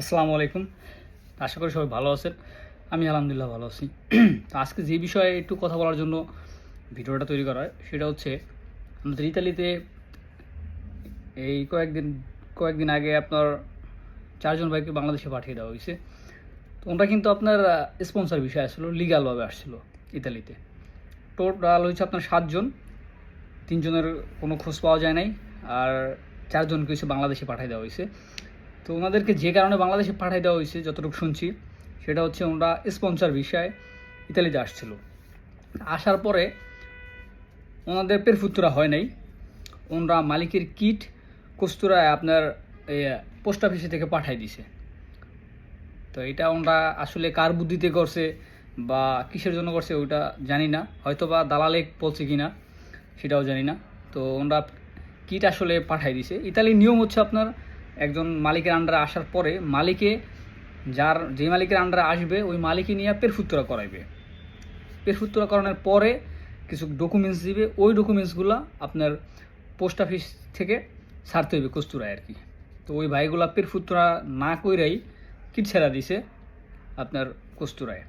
আসসালামু আলাইকুম। আশা করি সবাই ভালো আছেন। আমি আলহামদুলিল্লাহ ভালো আছি। তো আজকে যে বিষয়ে একটু কথা বলার জন্য ভিডিওটা তৈরি করা হয়, সেটা হচ্ছে আমাদের ইতালিতে এই কয়েকদিন কয়েকদিন আগে আপনার চারজন ভাইকে বাংলাদেশে পাঠিয়ে দেওয়া হয়েছে। তো ওটা কিন্তু আপনার স্পন্সর বিষয় আসলো লিগালভাবে আসছিল ইতালিতে। টোটাল হয়েছে আপনার সাতজন। তিনজনের কোনো খোঁজ পাওয়া যায় নাই। আর চারজনকে হচ্ছে বাংলাদেশে পাঠিয়ে দেওয়া হয়েছে। তো ওনাদেরকে যে কারণে বাংলাদেশে পাঠিয়ে দেওয়া হয়েছে, যতটুকু শুনছি, সেটা হচ্ছে ওনারা স্পন্সর বিষয়ে ইতালিতে আসছিল। আসার পরে ওনাদের পেরফুত্তরা হয় নাই। ওনারা মালিকের কিট কস্তুরায় আপনার পোস্ট অফিসে থেকে পাঠাই দিছে। তো এটা ওনারা আসলে কার বুদ্ধিতে করছে বা কিসের জন্য করছে ওইটা জানি না। হয়তো বা দালালে বলছে কি না সেটাও জানি না। তো ওনারা কিট আসলে পাঠাই দিছে। ইতালির নিয়ম হচ্ছে আপনার একজন মালিকের আন্ডারে আসার পরে মালিকে যার, যে মালিকের আন্ডারে আসবে, ওই মালিকই নিয়ে পেরফুত্তরা করাইবে। পেরফুত্তরা করানোর পরে কিছু ডকুমেন্টস দিবে। ওই ডকুমেন্টসগুলো আপনার পোস্ট অফিস থেকে ছাড়তে হইবে কস্তুরায় আর কি। তো ওই ভাইগুলা পেরফুত্তরা না কইরাই কিট ছেড়া দিছে আপনার কস্তুরায়।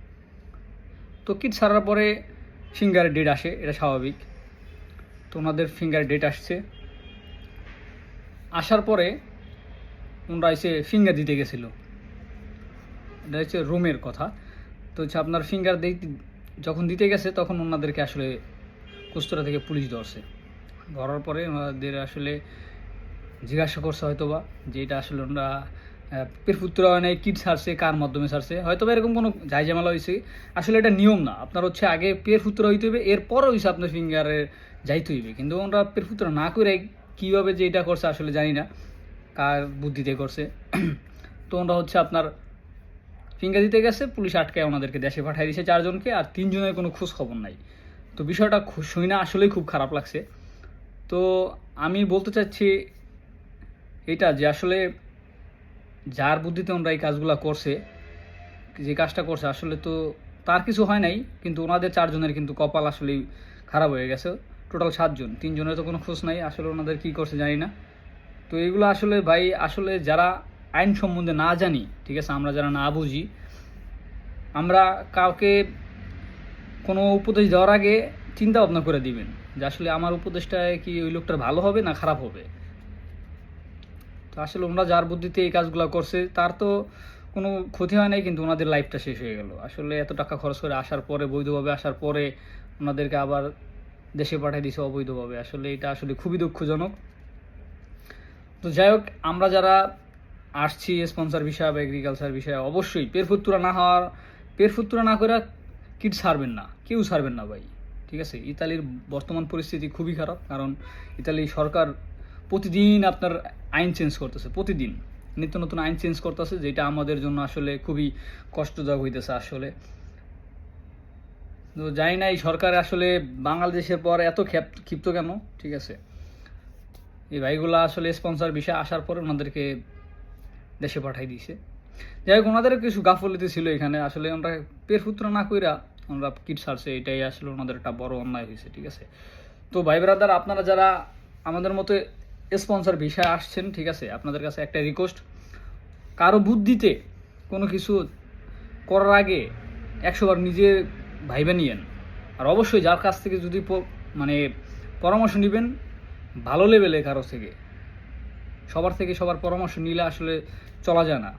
তো কিট ছাড়ার পরে ফিঙ্গার ডেট আসে, এটা স্বাভাবিক। তো ওনাদের ফিঙ্গার ডেট আসছে। আসার পরে ওনারা এসে ফিঙ্গার দিতে গেছিল। এটা হচ্ছে রুমের কথা। তো হচ্ছে আপনার ফিঙ্গার দিতে যখন দিতে গেছে, তখন ওনাদেরকে আসলে কুস্তরা থেকে পুলিশ ধরছে। ধরার পরে ওনাদের আসলে জিজ্ঞাসা করছে হয়তো বা যে এটা আসলে ওনারা পেরপুত্র নেই কিট ছাড়ছে, কার মাধ্যমে ছাড়ছে? হয়তো বা এরকম কোনো যাই জামালা হয়েছে। আসলে এটা নিয়ম না। আপনার হচ্ছে আগে পেরপুত্র হইতে হবে এরপরও হয়েছে আপনার ফিঙ্গারে যাইতে হইবে। কিন্তু ওনারা পেরপুত্র না করে কীভাবে যে এটা করছে আসলে জানি না। কার বুদ্ধিতে করছে। তো ওনারা হচ্ছে আপনার ফিঙ্গার দিতে গেছে, পুলিশ আটকায় ওনাদেরকে, দেশে পাঠিয়ে দিয়েছে চারজনকে, আর তিনজনের কোনো খোঁজ খবর নাই। তো বিষয়টা শুই না আসলেই খুব খারাপ লাগছে। তো আমি বলতে চাচ্ছি এটা যে আসলে যার বুদ্ধিতে ওনারা এই কাজগুলো করছে, যে কাজটা করছে, আসলে তো তার কিছু হয় নাই, কিন্তু ওনাদের চারজনের কিন্তু কপাল আসলেই খারাপ হয়ে গেছে। টোটাল সাতজন, তিনজনের তো কোনো খোঁজ নাই, আসলে ওনাদের কী করছে জানি না। তো এগুলো আসলে ভাই, আসলে যারা আইন সম্বন্ধে না জানি, ঠিক আছে, আমরা যারা না বুঝি, আমরা কাউকে কোনো উপদেশ দেওয়ার আগে চিন্তা ভাবনা করে দিবেন যে আসলে আমার উপদেশটা কি ওই লোকটার ভালো হবে না খারাপ হবে। তো আসলে ওনারা যার বুদ্ধিতে এই কাজগুলো করছে, তার তো কোনো ক্ষতি হয় নাই, কিন্তু ওনাদের লাইফটা শেষ হয়ে গেল। আসলে এত টাকা খরচ করে আসার পরে, বৈধভাবে আসার পরে ওনাদেরকে আবার দেশে পাঠিয়ে দিছে অবৈধভাবে। আসলে এটা আসলে খুবই দুঃখজনক। তো যাই হোক, আমরা যারা আসছি স্পন্সর বিষয় বা এগ্রিকালচার বিষয়ে, অবশ্যই পেরফুত্তুরা না হওয়ার, পেরফুত্তুরা না করে কিট ছাড়বেন না, কেউ ছাড়বেন না ভাই, ঠিক আছে? ইতালির বর্তমান পরিস্থিতি খুবই খারাপ, কারণ ইতালি সরকার প্রতিদিন আপনার আইন চেঞ্জ করতেছে, প্রতিদিন। নিত্য নতুন আইন চেঞ্জ করতেছে, যেটা আমাদের জন্য আসলে খুবই কষ্টদায়ক হইতেছে আসলে। তো জানি না এই সরকার আসলে বাংলাদেশের পর এত ক্ষেপ, ক্ষিপ্ত কেন, ঠিক আছে? এই ভাইগুলা আসলে স্পন্সর বিষয়ে আসার পরে ওনাদেরকে দেশে পাঠাই দিয়েছে। যাই হোক ওনাদের কিছু গাফলিতে ছিল এখানে। আসলে আমরা পেরপুত্র না কইরা আমরা কিট সারছে এটাই আসলে ওনাদের একটা বড় অন্যায় হয়েছে, ঠিক আছে? তো ভাই ব্রাদার, আপনারা যারা আমাদের মতো স্পন্সর বিষয়ে আসছেন, ঠিক আছে, আপনাদের কাছে একটা রিকোয়েস্ট কারও বুদ্ধিতে কোনো কিছু করার আগে একশোবার নিজে ভাইবে নিয়েন। আর অবশ্যই যার কাছ থেকে যদি মানে পরামর্শ নেবেন ভালো লেভেলে কারও থেকে। সবার থেকে সবার পরামর্শ নিলে আসলে চলা যায় না।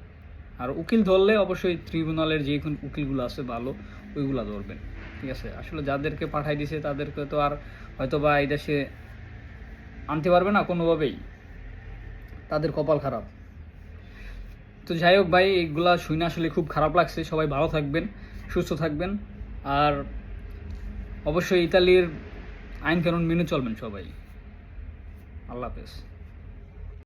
আর উকিল ধরলে অবশ্যই ট্রিব্যুনালের যে উকিলগুলো আছে ভালো, ওইগুলো ধরবেন। ঠিক আছে? আসলে যাদেরকে পাঠাই দিছে তাদেরকে তো আর হয়তো বা এই দেশে আনতে পারবে না কোনোভাবেই। তাদের কপাল খারাপ। তো যাই হোক ভাই, এইগুলা শুনে আসলে খুব খারাপ লাগছে। সবাই ভালো থাকবেন, সুস্থ থাকবেন। আর অবশ্যই ইতালির আইন কানুন মেনে চলবেন সবাই। আল্লাহ হাফেজ